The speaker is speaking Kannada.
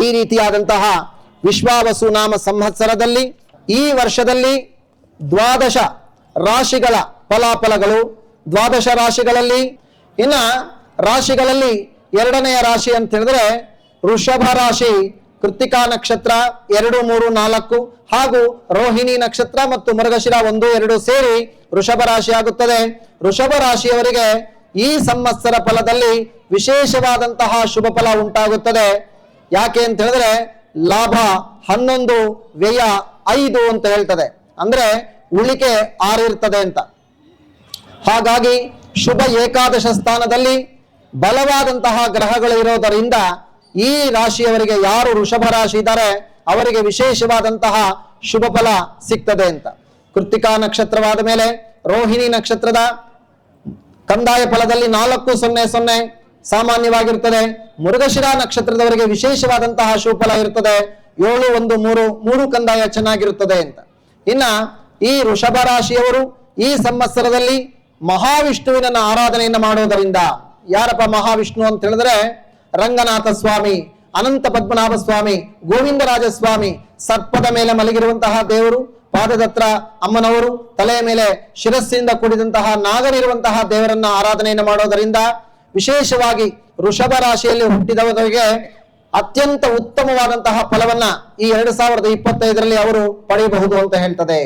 ಈ ರೀತಿಯಾದಂತಹ ವಿಶ್ವಾವಸು ನಾಮ ಸಂವತ್ಸರದಲ್ಲಿ ಈ ವರ್ಷದಲ್ಲಿ ದ್ವಾದಶ ರಾಶಿಗಳ ಫಲಾಫಲಗಳು. ದ್ವಾದಶ ರಾಶಿಗಳಲ್ಲಿ ಇನ್ನ ರಾಶಿಗಳಲ್ಲಿ ಎರಡನೆಯ ರಾಶಿ ಅಂತ ಹೇಳಿದ್ರೆ ವೃಷಭ ರಾಶಿ ಕೃತಿಕಾ ನಕ್ಷತ್ರ ಎರಡು, ಮೂರು, ನಾಲ್ಕು ಹಾಗೂ ರೋಹಿಣಿ ನಕ್ಷತ್ರ ಮತ್ತು ಮೃಗಶಿರ ಒಂದು, ಎರಡು ಸೇರಿ ವೃಷಭ ರಾಶಿ ಆಗುತ್ತದೆ. ವೃಷಭ ರಾಶಿಯವರಿಗೆ ಈ ಸಂವತ್ಸರ ಫಲದಲ್ಲಿ ವಿಶೇಷವಾದಂತಹ ಶುಭ ಫಲ ಉಂಟಾಗುತ್ತದೆ. ಯಾಕೆ ಅಂತ ಹೇಳಿದ್ರೆ ಲಾಭ ಹನ್ನೊಂದು, ವ್ಯಯ ಐದು ಅಂತ ಹೇಳ್ತದೆ. ಅಂದ್ರೆ ಉಳಿಕೆ ಆರು ಇರ್ತದೆ ಅಂತ. ಹಾಗಾಗಿ ಶುಭ ಏಕಾದಶ ಸ್ಥಾನದಲ್ಲಿ ಬಲವಾದಂತಹ ಗ್ರಹಗಳು ಇರೋದರಿಂದ ಈ ರಾಶಿಯವರಿಗೆ ಯಾರು ಋಷಭ ರಾಶಿ ಇದ್ದಾರೆ, ಅವರಿಗೆ ವಿಶೇಷವಾದಂತಹ ಶುಭ ಫಲ ಸಿಗ್ತದೆ ಅಂತ. ಕೃತಿಕಾ ನಕ್ಷತ್ರವಾದ ಮೇಲೆ ರೋಹಿಣಿ ನಕ್ಷತ್ರದ ಕಂದಾಯ ಫಲದಲ್ಲಿ ನಾಲ್ಕು ಸೊನ್ನೆ ಸೊನ್ನೆ ಸಾಮಾನ್ಯವಾಗಿರುತ್ತದೆ. ಮುರುಘಶಿರಾ ನಕ್ಷತ್ರದವರಿಗೆ ವಿಶೇಷವಾದಂತಹ ಶುಭಫಲ ಇರುತ್ತದೆ. ಏಳು, ಒಂದು, ಮೂರು ಮೂರು ಕಂದಾಯ ಚೆನ್ನಾಗಿರುತ್ತದೆ ಅಂತ. ಇನ್ನ ಈ ವೃಷಭ ರಾಶಿಯವರು ಈ ಸಂವತ್ಸರದಲ್ಲಿ ಮಹಾವಿಷ್ಣುವಿನ ಆರಾಧನೆಯನ್ನು ಮಾಡೋದರಿಂದ ಯಾರಪ್ಪ ಮಹಾವಿಷ್ಣು ಅಂತ ಹೇಳಿದ್ರೆ, ರಂಗನಾಥ ಸ್ವಾಮಿ, ಅನಂತ ಪದ್ಮನಾಭ ಸ್ವಾಮಿ, ಗೋವಿಂದರಾಜ ಸ್ವಾಮಿ, ಸರ್ಪದ ಮೇಲೆ ಮಲಗಿರುವಂತಹ ದೇವರು, ಪಾದದತ್ರ ಅಮ್ಮನವರು, ತಲೆಯ ಮೇಲೆ ಶಿರಸ್ಸಿನಿಂದ ಕೂಡಿದಂತಹ ನಾಗರಿರುವಂತಹ ದೇವರನ್ನ ಆರಾಧನೆಯನ್ನು ಮಾಡೋದರಿಂದ ವಿಶೇಷವಾಗಿ ವೃಷಭ ರಾಶಿಯಲ್ಲಿ ಹುಟ್ಟಿದವರಿಗೆ ಅತ್ಯಂತ ಉತ್ತಮವಾದಂತಹ ಫಲವನ್ನ ಈ ಎರಡು ಸಾವಿರದ ಇಪ್ಪತ್ತೈದರಲ್ಲಿ ಅವರು ಪಡೆಯಬಹುದು ಅಂತ ಹೇಳ್ತದೆ.